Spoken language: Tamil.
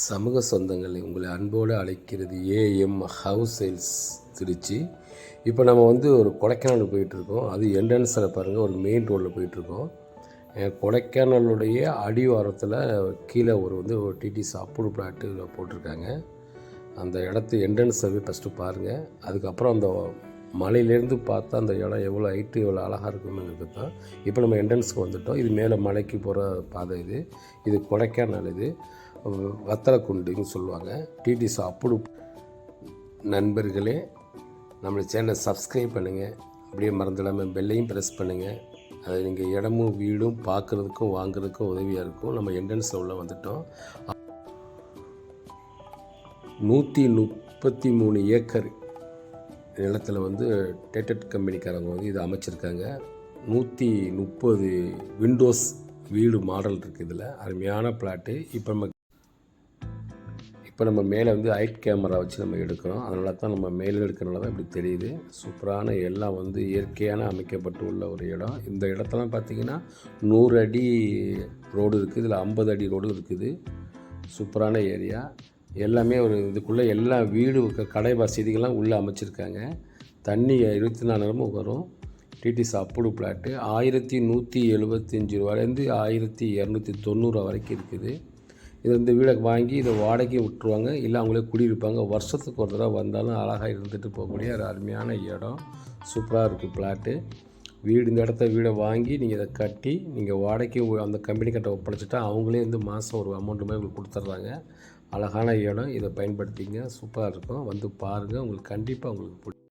சமூக சொந்தங்களை உங்களை அன்போடு அழைக்கிறது ஏஎம் ஹவுஸ் சேல்ஸ் திருச்சி. இப்போ நம்ம வந்து ஒரு கொடைக்கானல் போயிட்டுருக்கோம். அது என்ட்ரன்ஸில் பாருங்கள் ஒரு மெயின் ரோட்டில் போயிட்டுருக்கோம். கொடைக்கானலுடைய அடிவாரத்தில் கீழே ஒரு வந்து ஒரு டிடிஸ் அப்ரூவ் பிளாட்டு போட்டிருக்காங்க. அந்த இடத்து என்ட்ரன்ஸை போய் ஃபஸ்ட்டு பாருங்கள் அதுக்கப்புறம் அந்த மலையிலேருந்து பார்த்தா அந்த இடம் எவ்வளோ ஹைட்டு எவ்வளோ அழகாக இருக்குங்கிறது தான். இப்போ நம்ம என்ட்ரன்ஸுக்கு வந்துட்டோம். இது மேலே மலைக்கு போகிற பாதை இது. இது கொடைக்கானல் இது. வத்தலக்குண்டுன்னு சொல்லுவாங்க. டிடிஸ் அப்ரூவ் நண்பர்களே நம்மளை சேனல் சப்ஸ்கிரைப் பண்ணுங்கள் அப்படியே மறந்துடாமல் பெல்லையும் ப்ரெஸ் பண்ணுங்கள் அது நீங்கள் இடமும் வீடும் பார்க்குறதுக்கும் வாங்குறதுக்கும் உதவியாக இருக்கும். நம்ம என்ட்ரன்ஸில் உள்ள வந்துட்டோம். நூற்றி முப்பத்தி மூணு ஏக்கர் நிலத்தில் வந்து டேட்டட் கம்பெனிக்காரங்க வந்து இதை அமைச்சிருக்காங்க. நூற்றி முப்பது விண்டோஸ் வீடு மாடல் இருக்குது இதில். அருமையான பிளாட்டு இப்போ நம்ம இப்போ நம்ம மேலே வந்து ஹைட் கேமரா வச்சு நம்ம எடுக்கிறோம். அதனால தான் நம்ம மேலே எடுக்கிறனால தான் இப்படி தெரியுது. சூப்பரான எல்லாம் வந்து இயற்கையான அமைக்கப்பட்டு உள்ள ஒரு இடம். இந்த இடத்தெல்லாம் பார்த்தீங்கன்னா நூறு அடி ரோடு இருக்குது. இதில் ஐம்பது அடி ரோடு இருக்குது. சூப்பரான ஏரியா. எல்லாமே ஒரு இதுக்குள்ளே எல்லா வீடு கடை வசதிகள்லாம் உள்ளே அமைச்சிருக்காங்க. தண்ணி இருபத்தி நாலு நேரமும் வரும். டிடிஸ் அப்புடு பிளாட்டு. ஆயிரத்தி நூற்றி எழுபத்தஞ்சி ரூபாலேருந்து ஆயிரத்தி இரநூத்தி தொண்ணூறு வரைக்கும் இருக்குது. இது இந்த வீடை வாங்கி இதை வாடகைக்கு விட்டுருவாங்க. இல்லை அவங்களே குடியிருப்பாங்க. வருஷத்துக்கு ஒரு தடவை வந்தாலும் அழகாக இருந்துட்டு போகக்கூடிய ஒரு அருமையான இடம். சூப்பராக இருக்குது பிளாட்டு வீடு இந்த இடத்த வீடை வாங்கி நீங்கள் இதை கட்டி நீங்கள் வாடகைக்கு அந்த கம்பெனி கட்ட ஒப்படைச்சிட்டா அவங்களே வந்து மாதம் ஒரு அமௌண்ட் மாதிரி உங்களுக்கு கொடுத்துட்றாங்க அழகான இடம். இதை பயன்படுத்திங்க. சூப்பராக இருக்கும். வந்து பாருங்கள் உங்களுக்கு கண்டிப்பாக உங்களுக்கு பிடிக்கும்.